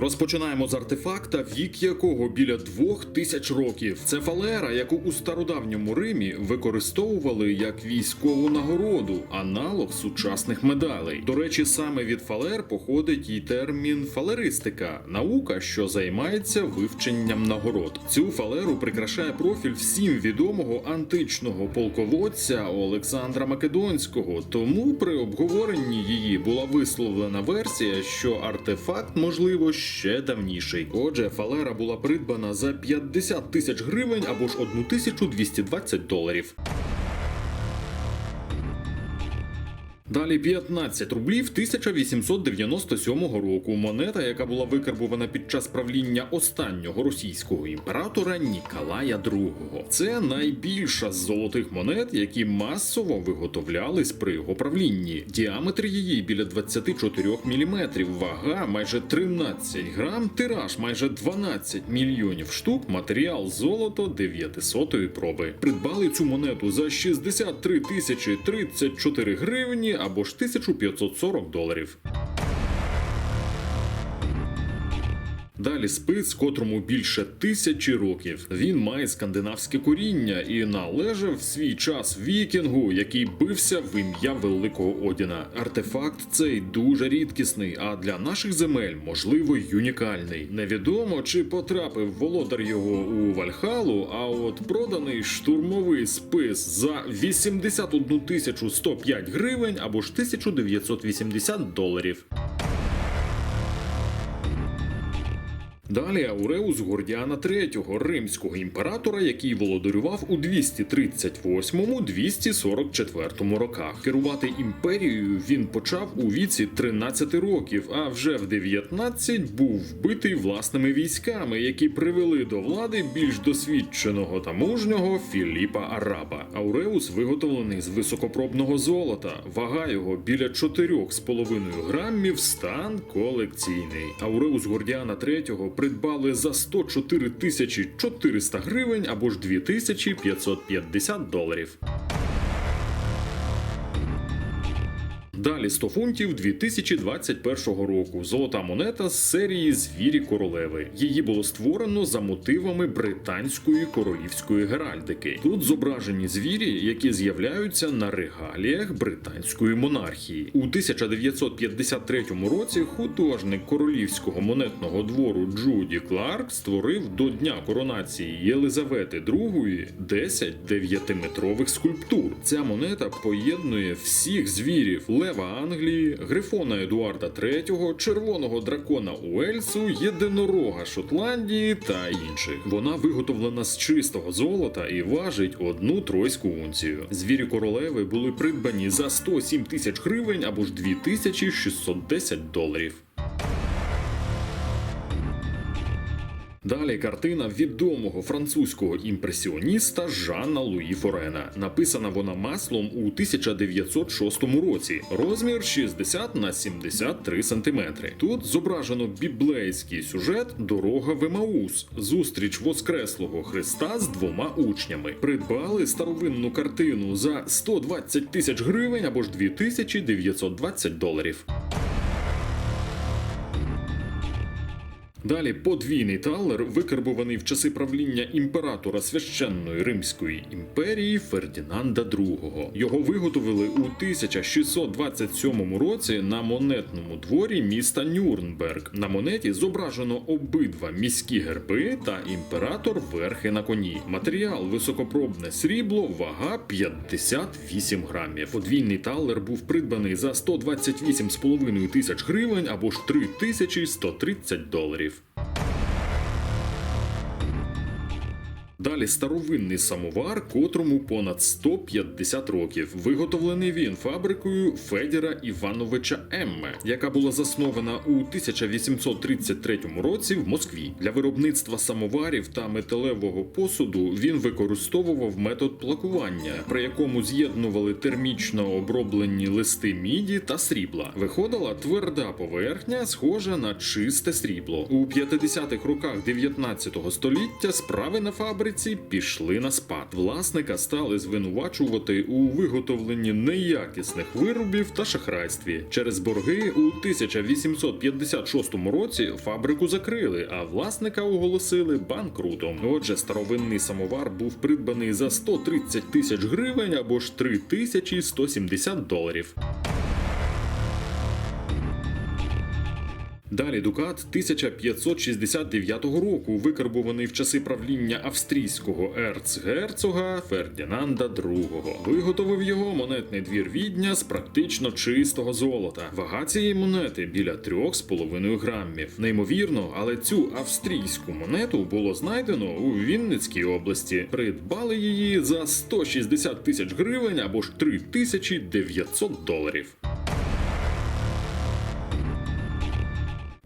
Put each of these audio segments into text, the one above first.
Розпочинаємо з артефакта, вік якого біля двох тисяч років. Це фалера, яку у стародавньому Римі використовували як військову нагороду, аналог сучасних медалей. До речі, саме від фалер походить і термін фалеристика наука, що займається вивченням нагород. Цю фалеру прикрашає профіль всім відомого античного полководця Олександра Македонського. Тому при обговоренні її була висловлена версія, що артефакт можливо ще давніший. Отже, фалера була придбана за 50 тисяч гривень або ж 1220 доларів. Далі 15 рублів 1897 року. Монета, яка була викарбувана під час правління останнього російського імператора Ніколая II. Це найбільша з золотих монет, які масово виготовлялись при його правлінні. Діаметр її біля 24 мм, вага майже 13 грам, тираж майже 12 мільйонів штук, матеріал золото 900 проби. Придбали цю монету за 63 тисячі 34 гривні або ж 1540 доларів. Далі спис, котрому більше тисячі років. Він має скандинавське коріння і належав в свій час вікінгу, який бився в ім'я Великого Одіна. Артефакт цей дуже рідкісний, а для наших земель можливо й унікальний. Невідомо чи потрапив володар його у Вальхалу, а от проданий штурмовий спис за 81 тисячу 105 гривень або ж 1980 доларів. Далі Ауреус Гордіана III, римського імператора, який володарював у 238-244 роках. Керувати імперією він почав у віці 13 років, а вже в 19 був вбитий власними військами, які привели до влади більш досвідченого та мужнього Філіпа Араба. Ауреус виготовлений з високопробного золота. Вага його біля 4,5 грамів, стан колекційний. Ауреус Гордіана III придбали за 104 тисячі 400 гривень або ж 2550 доларів. Далі 100 фунтів 2021 року. Золота монета з серії Звірі королеви. Її було створено за мотивами британської королівської геральдики. Тут зображені звірі, які з'являються на регаліях британської монархії. У 1953 році художник королівського монетного двору Джуді Кларк створив до дня коронації Єлизавети II 10 9-метрових скульптур. Ця монета поєднує всіх звірів лева Англії, грифона Едуарда III, червоного дракона Уельсу, єдинорога Шотландії та інших. Вона виготовлена з чистого золота і важить одну тройську унцію. Звірі королеви були придбані за 107 тисяч гривень або ж 2610 доларів. Далі картина відомого французького імпресіоніста Жанна Луї Форена. Написана вона маслом у 1906 році. Розмір 60 на 73 сантиметри. Тут зображено біблейський сюжет Дорога в Емаус. Зустріч Воскреслого Христа з двома учнями. Придбали старовинну картину за 120 тисяч гривень або ж 2920 доларів. Далі подвійний талер, викарбований в часи правління імператора священної Римської імперії Фердінанда II. Його виготовили у 1627 році на монетному дворі міста Нюрнберг. На монеті зображено обидва міські герби та імператор верхи на коні. Матеріал високопробне срібло, вага 58 грамів. Подвійний талер був придбаний за 128,5 тисяч гривень або ж 3130 доларів. Далі старовинний самовар, котрому понад 150 років. Виготовлений він фабрикою Федіра Івановича Емме, яка була заснована у 1833 році в Москві. Для виробництва самоварів та металевого посуду він використовував метод плакування, при якому з'єднували термічно оброблені листи міді та срібла. Виходила тверда поверхня, схожа на чисте срібло. У 50-х роках 19 століття справи на фабриці пішли на спад. Власника стали звинувачувати у виготовленні неякісних виробів та шахрайстві. Через борги у 1856 році фабрику закрили, а власника оголосили банкрутом. Отже, старовинний самовар був придбаний за 130 тисяч гривень або ж 3170 доларів. Далі Дукат 1569 року, викарбований в часи правління австрійського ерцгерцога Фердінанда II. Виготовив його монетний двір Відня з практично чистого золота. Вага цієї монети біля 3,5 грамів. Неймовірно, але цю австрійську монету було знайдено у Вінницькій області. Придбали її за 160 тисяч гривень або ж 3900 доларів.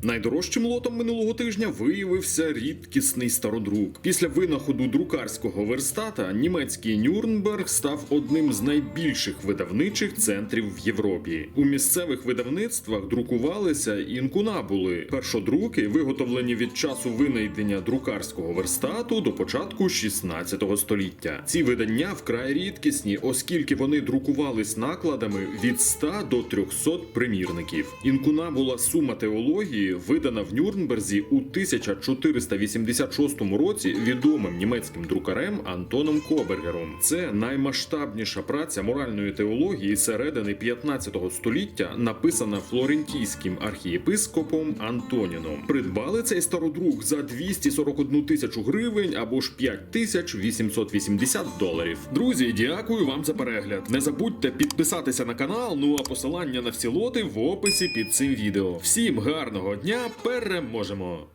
Найдорожчим лотом минулого тижня виявився рідкісний стародрук. Після винаходу друкарського верстата німецький Нюрнберг став одним з найбільших видавничих центрів в Європі. У місцевих видавництвах друкувалися інкунабули першодруки, виготовлені від часу винайдення друкарського верстату до початку 16 століття. Ці видання вкрай рідкісні, оскільки вони друкувались накладами від 100 до 300 примірників. Інкунабула сума теології видана в Нюрнберзі у 1486 році відомим німецьким друкарем Антоном Кобергером. Це наймасштабніша праця моральної теології середини 15 століття, написана флорентійським архієпископом Антоніном. Придбали цей стародрук за 241 тисячу гривень або ж 5880 доларів. Друзі, дякую вам за перегляд. Не забудьте підписатися на канал. Ну а посилання на всі лоти в описі під цим відео. Всім гарного дня, переможемо!